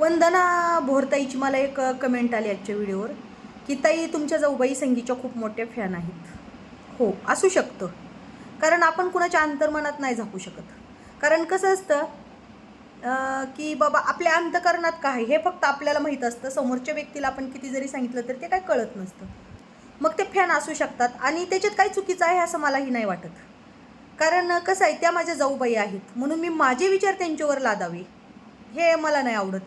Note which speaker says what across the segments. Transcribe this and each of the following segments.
Speaker 1: वंदना भोरताईची मला एक कमेंट आली आजच्या व्हिडिओवर की ताई तुमच्या जाऊबाई संगीच्या खूप मोठ्या फॅन आहेत. हो असू शकतं. कारण आपण कुणाच्या अंतर्मनात नाही झाकू शकत. कारण कसं असतं की बाबा आपल्या अंतकरणात काय आहे हे फक्त आपल्याला माहीत असतं. समोरच्या व्यक्तीला आपण किती जरी सांगितलं तर ते काय कळत नसतं. मग ते फॅन असू शकतात आणि त्याच्यात काही चुकीचं आहे असं मलाही नाही वाटत. कारण कसं आहे त्या माझ्या जाऊबाई आहेत. म्हणून मी माझे विचार त्यांच्यावर लादावे. हे मला नाही आवडत.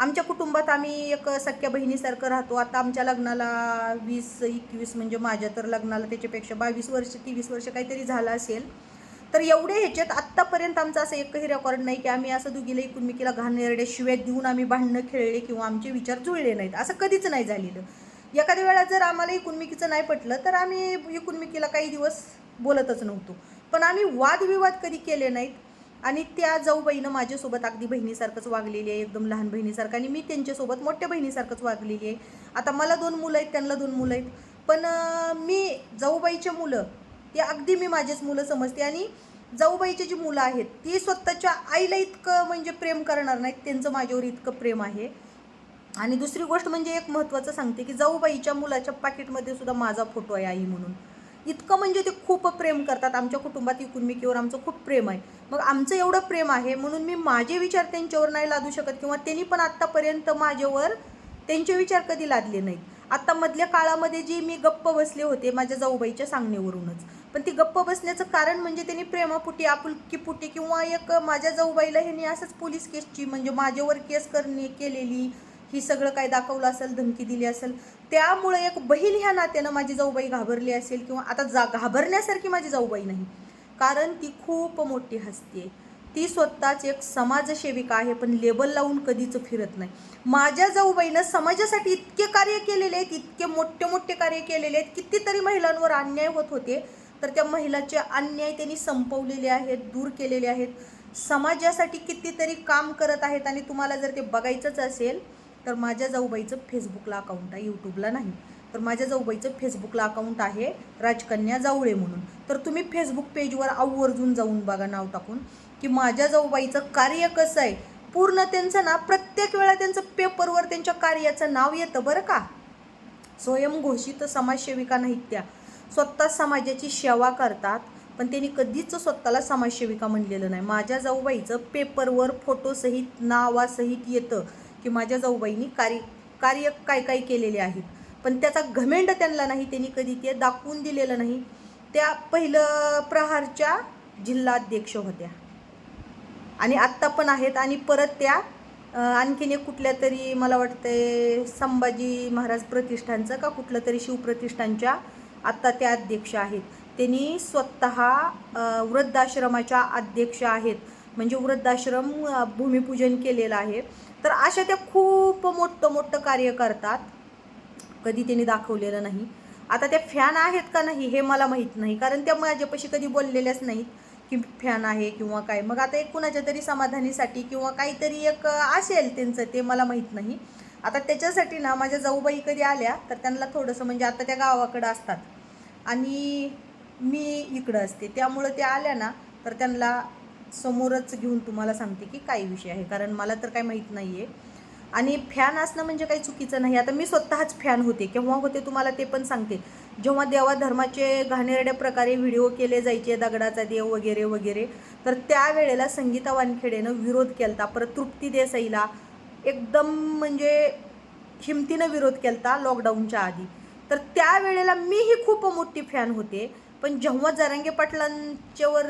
Speaker 1: आमच्या कुटुंबात आम्ही एक सख्या बहिणीसारखं राहतो. आता आमच्या लग्नाला वीस एकवीस म्हणजे माझ्या तर लग्नाला त्याच्यापेक्षा बावीस वर्ष तेवीस वर्ष काहीतरी झालं असेल. तर एवढे ह्याच्यात आत्तापर्यंत आमचं असं एकही रेकॉर्ड नाही की आम्ही असं दुगीला एकूणमेकीला घाणेरडे शिव्या देऊन आम्ही भांडणं खेळले किंवा आमचे विचार जुळले नाहीत. असं कधीच नाही झालेलं. एखाद्या वेळा जर आम्हाला एकूणमेकीचं नाही पटलं तर आम्ही एकूणमेकीला काही दिवस बोलतच नव्हतो. पण आम्ही वादविवाद कधी केले नाहीत. आणि त्या जाऊबाईनं माझ्यासोबत अगदी बहिणीसारखंच वागलेली आहे एकदम लहान बहिणीसारखं. आणि मी त्यांच्यासोबत मोठ्या बहिणीसारखंच वागलेली आहे. आता मला दोन मुलं आहेत त्यांना दोन मुलं आहेत. पण मी जाऊबाईचे मुलं ते अगदी मी माझेच मुलं समजते. आणि जाऊबाईची जी मुलं आहेत ती स्वतःच्या आईला इतकं म्हणजे प्रेम करणार नाहीत त्यांचं माझ्यावर इतकं प्रेम आहे. आणि दुसरी गोष्ट म्हणजे एक महत्त्वाचं सांगते की जाऊबाईच्या मुलाच्या पाकिटमध्ये सुद्धा माझा फोटो आहे आई म्हणून. इतकं म्हणजे ते खूप प्रेम करतात. आमच्या कुटुंबात एकूणमिकीवर आमचं खूप प्रेम आहे. मग आमचं एवढं प्रेम आहे म्हणून मी माझे विचार त्यांच्यावर नाही लादू शकत किंवा त्यांनी पण आत्तापर्यंत माझ्यावर त्यांचे विचार कधी लादले नाहीत. आत्ता मधल्या काळामध्ये जी मी गप्प बसले होते माझ्या जाऊबाईच्या सांगण्यावरूनच. पण ती गप्प बसण्याचं कारण म्हणजे त्यांनी प्रेमापुटी आपुलकीपुटी किंवा एक माझ्या जाऊबाईला ह्यांनी असंच पोलीस केसची म्हणजे माझ्यावर केस करणे केलेली ही सगळं काय दाखवलं असेल धमकी दिली असेल त्यामुळे एक बहीण ह्या नात्यानं माझी जाऊबाई घाबरली असेल किंवा आता जा घाबरण्यासारखी माझी जाऊबाई नाही. कारण ती खूप मोठी हसते ती स्वतःच एक समाजसेविका आहे पण लेबल लावून कधीच फिरत नाही. माझ्या जाऊबाईनं समाजासाठी इतके कार्य केलेले आहेत इतके मोठे मोठे कार्य केलेले आहेत कितीतरी महिलांवर अन्याय होत होते. तर त्या महिलाचे अन्याय त्यांनी संपवलेले आहेत दूर केलेले आहेत. समाजासाठी कितीतरी काम करत आहेत आणि तुम्हाला जर ते बघायचंच असेल तर माझ्या जाऊबाईचं फेसबुकला अकाउंट आहे यूट्यूबला नाही. तर माझ्या जाऊबाईचं फेसबुकला अकाउंट आहे राजकन्या जावळे म्हणून. तर तुम्ही फेसबुक पेजवर आवर्जून जाऊन बघा नाव टाकून की माझ्या जाऊबाईचं कार्य कसं आहे. पूर्ण त्यांचं ना प्रत्येक वेळा त्यांचं पेपरवर त्यांच्या कार्याचं नाव येतं बरं का. स्वयंघोषित समाजसेविका नाहीत त्या. स्वतः समाजाची सेवा करतात पण त्यांनी कधीच स्वतःला समाजसेविका म्हणलेलं नाही. माझ्या जाऊबाईचं पेपरवर फोटोसहित नावासहित येतं. की माझ्या जाऊबाईंनी कार्य कार्य काय काय केलेले आहेत. पण त्याचा घमेंड त्यांना नाही त्यांनी कधी ते दाखवून दिलेलं नाही. त्या पहिलं प्रहारच्या जिल्हाध्यक्ष होत्या. आणि आत्ता पण आहेत आणि परत त्या आणखीन एक कुठल्या तरी मला वाटतंय संभाजी महाराज प्रतिष्ठानचं का कुठलं तरी शिवप्रतिष्ठानच्या आत्ता त्या अध्यक्ष आहेत. त्यांनी स्वतः वृद्धाश्रमाच्या अध्यक्ष आहेत. म्हणजे वृद्धाश्रम भूमिपूजन केलेलं आहे. तर अशा त्या खूप मोठं मोठं कार्य करतात. कधी त्यांनी दाखवलेलं नाही. आता त्या फॅन आहेत का नाही हे मला माहीत नाही. कारण त्या माझ्यापाशी कधी बोललेल्याच नाहीत की फॅन आहे किंवा काय. मग आता एक कुणाच्या तरी समाधानीसाठी किंवा काहीतरी एक असेल त्यांचं ते मला माहीत नाही. आता त्याच्यासाठी ना माझ्या जाऊबाई कधी आल्या तर त्यांना थोडंसं म्हणजे आता त्या गावाकडं असतात. आणि मी इकडं असते. त्यामुळं त्या आल्या ना तर त्यांना समोरच घेऊन तुम्हाला सांगते की काय विषय आहे. कारण मला तर काही माहीत नाही आहे आणि फॅन असणं म्हणजे काही चुकीचं नाही. आता मी स्वतःच फॅन होते. केव्हा होते तुम्हाला ते पण सांगते. जेव्हा देवा धर्माचे घाणेरड्या प्रकारे व्हिडिओ केले जायचे दगडाचा देव वगैरे वगैरे तर त्यावेळेला संगीता वानखेडेनं विरोध केलता. परत तृप्ती देसाईला एकदम म्हणजे हिमतीनं विरोध केलता लॉकडाऊनच्या आधी. तर त्यावेळेला मीही खूप मोठी फॅन होते. पण जेव्हा जरांगे पाटलांच्यावर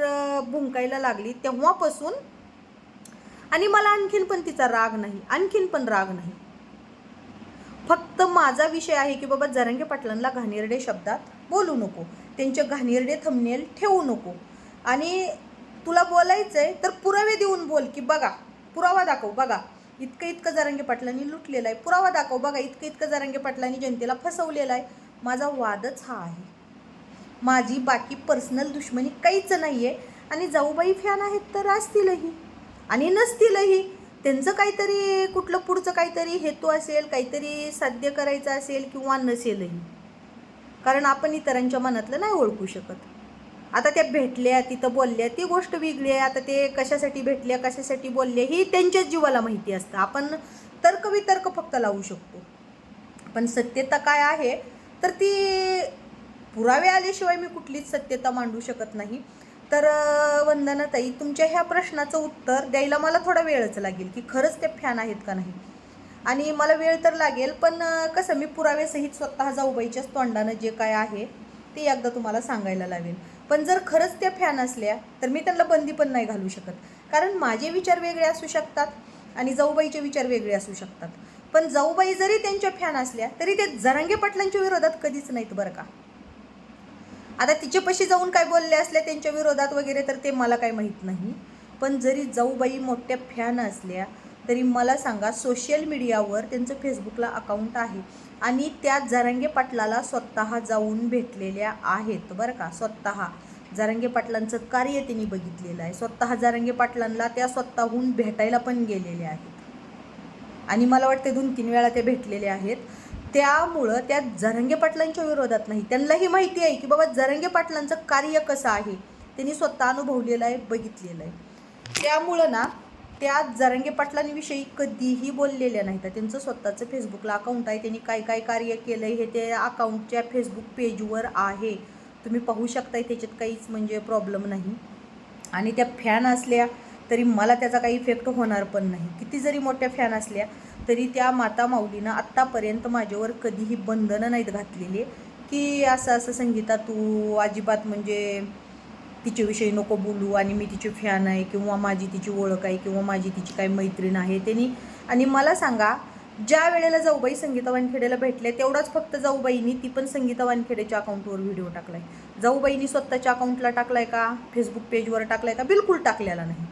Speaker 1: भुंकायला लागली तेव्हापासून आणि मला आणखीन पण तिचा राग नाही आणखीन पण राग नाही. फक्त माझा विषय आहे की बाबा जरांगे पाटलांना घाणेरडे शब्दात बोलू नको त्यांचे घाणेरडे थंबनेल ठेवू नको. आणि तुला बोलायचं आहे तर पुरावे देऊन बोल की बघा पुरावा दाखव बघा. इतकं इतकं जरांगे पाटलांनी लुटलेलं आहे पुरावा दाखव बघा इतकं इतकं जरांगे पाटलांनी जनतेला फसवलेलं आहे. माझा वादच हा आहे. माझी बाकी पर्सनल दुश्मनी काहीच नाही आहे आणि जाऊबाई फॅन आहेत तर असतीलही. आणि नसतीलही. त्यांचं काहीतरी कुठलं पुढचं काहीतरी हेतू असेल काहीतरी साध्य करायचं असेल किंवा नसेलही. कारण आपण इतरांच्या मनातलं नाही ओळखू शकत. आता त्या भेटल्या तिथं बोलल्या ती गोष्ट वेगळी आहे. आता ते कशासाठी भेटल्या कशासाठी बोलल्या ही त्यांच्याच जीवाला माहिती असतं. आपण तर्कवितर्क फक्त लावू शकतो. पण सत्यता काय आहे तर ती पुरावे आल्याशिवाय मी कुठलीच सत्यता मांडू शकत नाही. तर वंदनाताई तुमच्या ह्या प्रश्नाचं उत्तर द्यायला मला थोडा वेळच लागेल की खरंच ते फॅन आहेत का नाही? आणि मला वेळ तर लागेल पण कसं मी पुरावेसहित स्वतः जाऊबाईच्याच तोंडानं जे काय आहे ते एकदा तुम्हाला सांगायला लावेल पण जर खरंच त्या फॅन असल्या तर मी त्यांना बंदी पण नाही घालू शकत. कारण माझे विचार वेगळे असू शकतात आणि जाऊबाईचे विचार वेगळे असू शकतात. पण जाऊबाई जरी त्यांच्या फॅन असल्या तरी ते जरांगे पाटलांच्या विरोधात कधीच नाहीत बरं का? आता तिच्यापाशी जाऊन काय बोलले असल्या त्यांच्या विरोधात वगैरे तर ते मला काही माहीत नाही. पण जरी जाऊबाई मोठ्या फॅन असल्या तरी मला सांगा सोशल मीडियावर त्यांचं फेसबुकला अकाउंट आहे. आणि त्या जरांगे पाटलाला स्वतः जाऊन भेटलेल्या आहेत. बरं का? स्वतः. जारंगे पाटलांचं कार्य त्यांनी बघितलेलं आहे. स्वतः जारंगे पाटलांना त्या स्वतःहून भेटायला पण गेलेल्या आहेत. आणि मला वाटते दोन तीन वेळा ते भेटलेले आहेत. त्यामुळं त्या जरंगे पाटलांच्या विरोधात नाही. त्यांनाही माहिती आहे की बाबा जरंगे पाटलांचं कार्य कसं आहे त्यांनी स्वतः अनुभवलेलं आहे बघितलेलं आहे. त्यामुळं ना त्या जरंगे पाटलांविषयी कधीही बोललेल्या नाहीत. त्यांचं स्वतःचं फेसबुकला अकाउंट आहे त्यांनी काय काय कार्य केलं आहे हे त्या अकाउंटच्या फेसबुक पेजवर आहे. तुम्ही पाहू शकताय त्याच्यात काहीच म्हणजे प्रॉब्लेम नाही. आणि त्या फॅन असल्या तरी मला त्याचा काही इफेक्ट होणार पण नाही. किती जरी मोठ्या फॅन असल्या तरी त्या माता माऊलीनं आत्तापर्यंत माझ्यावर कधीही बंधनं नाहीत घातलेली. की असं असं संगीता तू अजिबात म्हणजे तिच्याविषयी नको बोलू आणि मी तिची फॅन आहे किंवा माझी तिची ओळख आहे किंवा माझी तिची काही मैत्रीण आहे त्यांनी आणि मला सांगा ज्या वेळेला जाऊबाई संगीता वानखेडेला भेटले तेवढाच फक्त जाऊबाईनी ती पण संगीता वानखेडेच्या अकाउंटवर व्हिडिओ टाकलाय. जाऊबाईनी स्वतःच्या अकाउंटला टाकलाय का? फेसबुक पेजवर टाकलाय का? बिलकुल टाकलेला नाही.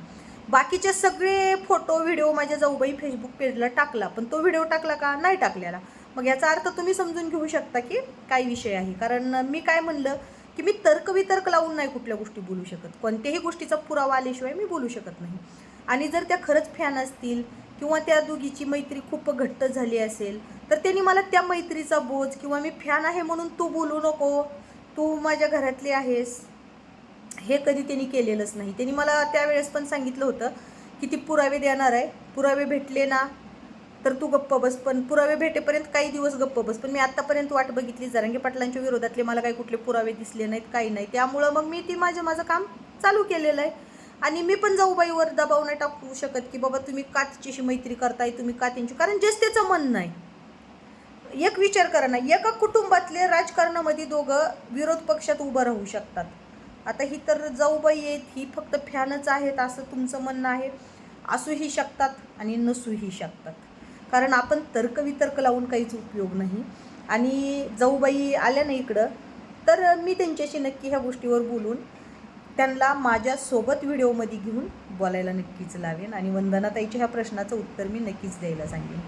Speaker 1: बाकीचे सगळे फोटो व्हिडिओ माझ्या जाऊबाई फेसबुक पेजला टाकला पण तो व्हिडिओ टाकला का? नाही टाकलेला. मग याचा अर्थ तुम्ही समजून घेऊ शकता की काय विषय आहे. कारण मी काय म्हणलं की मी तर्कवितर्क लावून नाही कुठल्या गोष्टी बोलू शकत. कोणत्याही गोष्टीचा पुरावा आल्याशिवाय मी बोलू शकत नाही. आणि जर त्या खरंच फॅन असतील किंवा त्या दोघीची मैत्री खूप घट्ट झाली असेल तर त्यांनी मला त्या मैत्रीचा बोज किंवा मी फॅन आहे म्हणून तू बोलू नको. तू माझ्या घरातली आहेस. हे कधी त्यांनी केलेलंच नाही. त्यांनी मला त्यावेळेस पण सांगितलं होतं की ती पुरावे देणार आहे. पुरावे भेटले ना तर तू गप्प बस. पण पुरावे भेटेपर्यंत काही दिवस गप्प बस. पण मी आत्तापर्यंत वाट बघितली. जरांगे पाटलांच्या विरोधातले मला काही कुठले पुरावे दिसले नाहीत काही नाही. त्यामुळं मग मी ती माझं माझं काम चालू केलेलं आहे. आणि मी पण जाऊबाईवर दबाव नाही टाकू शकत की बाबा तुम्ही का तिच्याशी मैत्री करताय तुम्ही का त्यांची? कारण जेच मन नाही. एक विचार करा ना एका कुटुंबातले राजकारणामध्ये दोघं विरोध पक्षात उभं राहू शकतात. आता ही तर जाऊबाई आहेत ही फक्त फॅनच आहेत असं तुमचं म्हणणं आहे. असूही शकतात आणि नसूही शकतात. कारण आपण तर्कवितर्क लावून काहीच उपयोग नाही. आणि जाऊबाई आल्या ना इकडं तर मी त्यांच्याशी नक्की ह्या गोष्टीवर बोलून त्यांना माझ्यासोबत व्हिडिओमध्ये घेऊन बोलायला नक्कीच लावेन. आणि वंदनाताईच्या ह्या प्रश्नाचं उत्तर मी नक्कीच द्यायला सांगेन.